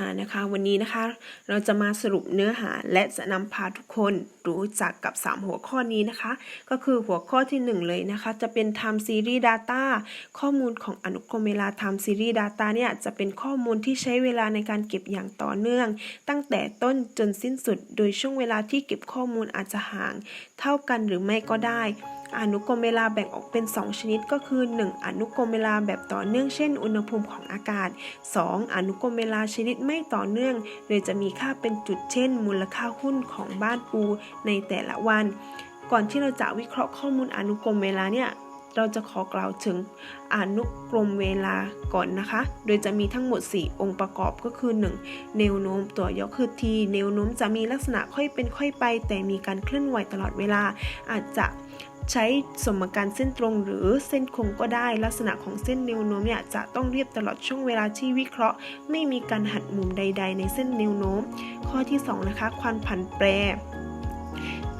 อ่านะคะ วันนี้นะคะ เราจะมาสรุปเนื้อหาและจะนำพาทุกคนรู้จักกับ 3 หัวข้อนี้นะคะ ก็คือหัวข้อทีหนึ่1 เลยนะคะ จะเป็น time series data ข้อมูลของอนุกรมเวลา time series data เนี่ยจะเป็นข้อมูลที่ใช้เวลาในการเก็บอย่างต่อเนื่อง ตั้งแต่ต้นจนสิ้นสุด โดยช่วงเวลาที่เก็บข้อมูลอาจจะห่าง เท่ากันหรือไม่ก็ได้ อนุกรมเวลาแบ่งออกเป็น 2 ชนิดก็คือ 1. อนุกรมเวลาแบบต่อเนื่องเช่น อุณหภูมิของอากาศ 2. อนุกรมเวลาชนิดไม่ต่อเนื่อง โดยจะมีค่าเป็นจุดเช่น มูลค่าหุ้นของบ้านปูในแต่ละวัน ก่อนที่เราจะวิเคราะห์ข้อมูลอนุกรมเวลาเนี่ยเราจะขอกล่าวถึงอนุกรมเวลาก่อนนะคะ โดยจะมีทั้งหมด 4 องค์ประกอบก็คือ 1. แนวโน้มตัวย่อคือ t แนวโน้มจะมีลักษณะค่อยเป็นค่อยไป แต่มีการเคลื่อนไหวตลอดเวลา อาจจะ ใช้สมการเส้นตรงหรือเส้นคงก็ได้ ลักษณะของเส้นแนวโน้มเนี่ยจะต้องเรียบตลอดช่วงเวลาที่วิเคราะห์ ไม่มีการหัดมุมใด ๆ ในเส้นแนวโน้ม ข้อที่ 2 นะคะความผันแปร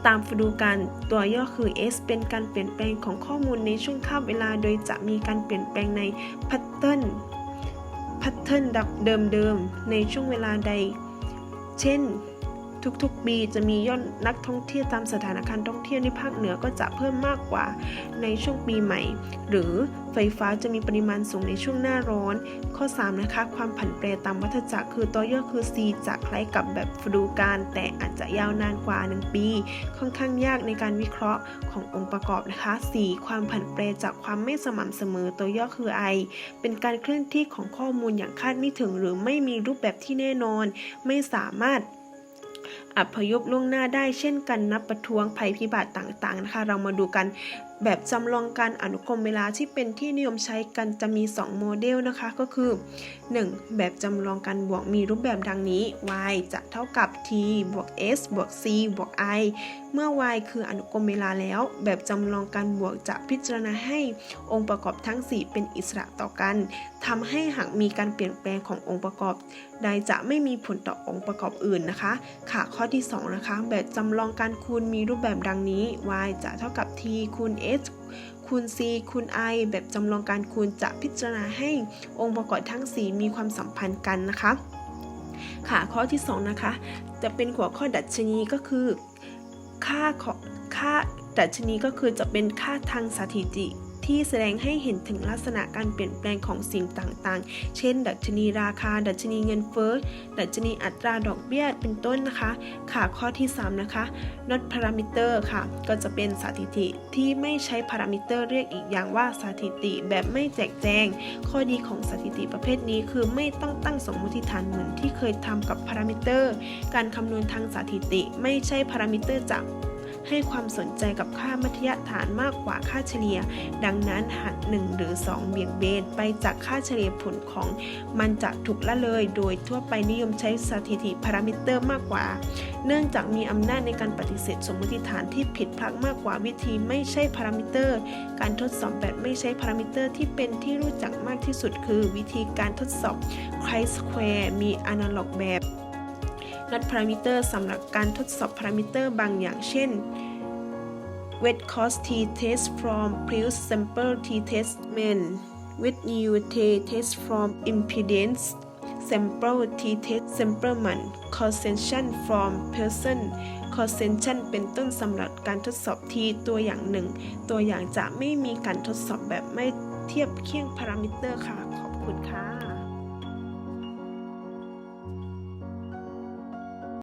ตามดูการตัวย่อคือ S เป็นการเปลี่ยนแปลงของข้อมูลในช่วงคาบเวลา โดยจะมีการเปลี่ยนแปลงในแพทเทิร์นแพทเทิร์นดับเดิมๆในช่วงเวลาใด เช่น ทุกๆ ปีจะมียอดนักท่องเที่ยวตามสถานการณ์ท่องเที่ยวในภาคเหนือก็จะเพิ่มมากกว่าในช่วงปีใหม่ หรือไฟฟ้าจะมีปริมาณสูงในช่วงหน้าร้อน ข้อ 3 นะคะ ความผันแปรตามวัฏจักรคือตัวย่อคือ C จะคล้ายกับแบบฤดูกาลแต่อาจจะยาวนานกว่า 1 ปี ค่อนข้างยากในการวิเคราะห์ขององค์ประกอบนะคะ 4 ความผันแปรจากความไม่สม่ำเสมอตัวย่อคือ I เป็นการเคลื่อนที่ของข้อมูลอย่างคาดไม่ถึง หรือไม่มีรูปแบบที่แน่นอน ไม่สามารถ อพยพล่วงหน้าได้เช่นกันนับประท้วงภัยพิบัติต่างๆนะคะ เรามาดูกัน แบบจำลองการอนุกรมเวลาที่เป็นที่นิยมใช้กันจะมี 2 โมเดลนะคะก็คือ 1. แบบจำลองการบวกมีรูปแบบดังนี้ y จะเท่ากับ t บวก s บวก c บวก i เมื่อ y คืออนุกรมเวลาแล้ว แบบจำลองการบวกจะพิจารณาให้องค์ประกอบทั้ง 4 เป็นอิสระต่อกันทำให้หากมีการเปลี่ยนแปลงขององค์ประกอบ ใดจะไม่มีผลต่อองค์ประกอบอื่นนะคะ ค่ะข้อที่ 2 นะคะ แบบจำลองการคูณมีรูปแบบดังนี้ y จะเท่ากับ t คูณ s คูณ c คูณ i แบบจำลองการคูณจะพิจารณาให้องค์ประกอบทั้ง 4 มีความสัมพันธ์กันนะคะ ค่ะข้อที่ 2 นะคะ จะเป็นหัวข้อดัชนีก็คือ ค่าของค่าดัชนีก็คือจะเป็นค่าทางสถิติ ที่แสดงให้เห็นถึงลักษณะการเปลี่ยนแปลงของสิ่งต่างๆ เช่น ดัชนีราคา ดัชนีเงินเฟ้อ ดัชนีอัตราดอกเบี้ย เป็นต้นนะคะ ค่ะ ข้อที่ 3 นะคะ not parameter ค่ะ ก็จะเป็นสถิติที่ไม่ใช้พารามิเตอร์เรียกอีกอย่างว่าสถิติแบบไม่แจกแจง ข้อดีของสถิติประเภทนี้คือไม่ต้องตั้งสมมติฐานเหมือนที่เคยทำกับพารามิเตอร์ การคำนวณทางสถิติไม่ใช่พารามิเตอร์จะ ให้ความสนใจกับค่ามัธยฐานมากกว่าค่าเฉลี่ย ดังนั้นหาก 1 หรือ 2 เบี่ยงเบนไปจากค่าเฉลี่ยผลของ มันจะถูกละเลย โดยทั่วไปนิยมใช้สถิติพารามิเตอร์มากกว่า เนื่องจากมีอำนาจในการปฏิเสธสมมติฐานที่ผิดพลาดมากกว่าวิธีไม่ใช่พารามิเตอร์ การทดสอบแบบไม่ใช้พารามิเตอร์ที่เป็นที่รู้จักมากที่สุดคือ วิธีการทดสอบ chi-square มีอนาล็อกแบบ นัดพารามิเตอร์สำหรับการทดสอบพารามิเตอร์บางอย่างเช่น wet cost t test from previous sample t test men with new t test from impedance sample t test sample man concentration from person concentration เป็นต้นสำหรับการทดสอบทีตัวอย่างหนึ่ง ตัวอย่างจะไม่มีการทดสอบแบบไม่เทียบเคียงพารามิเตอร์ค่ะ ขอบคุณค่ะ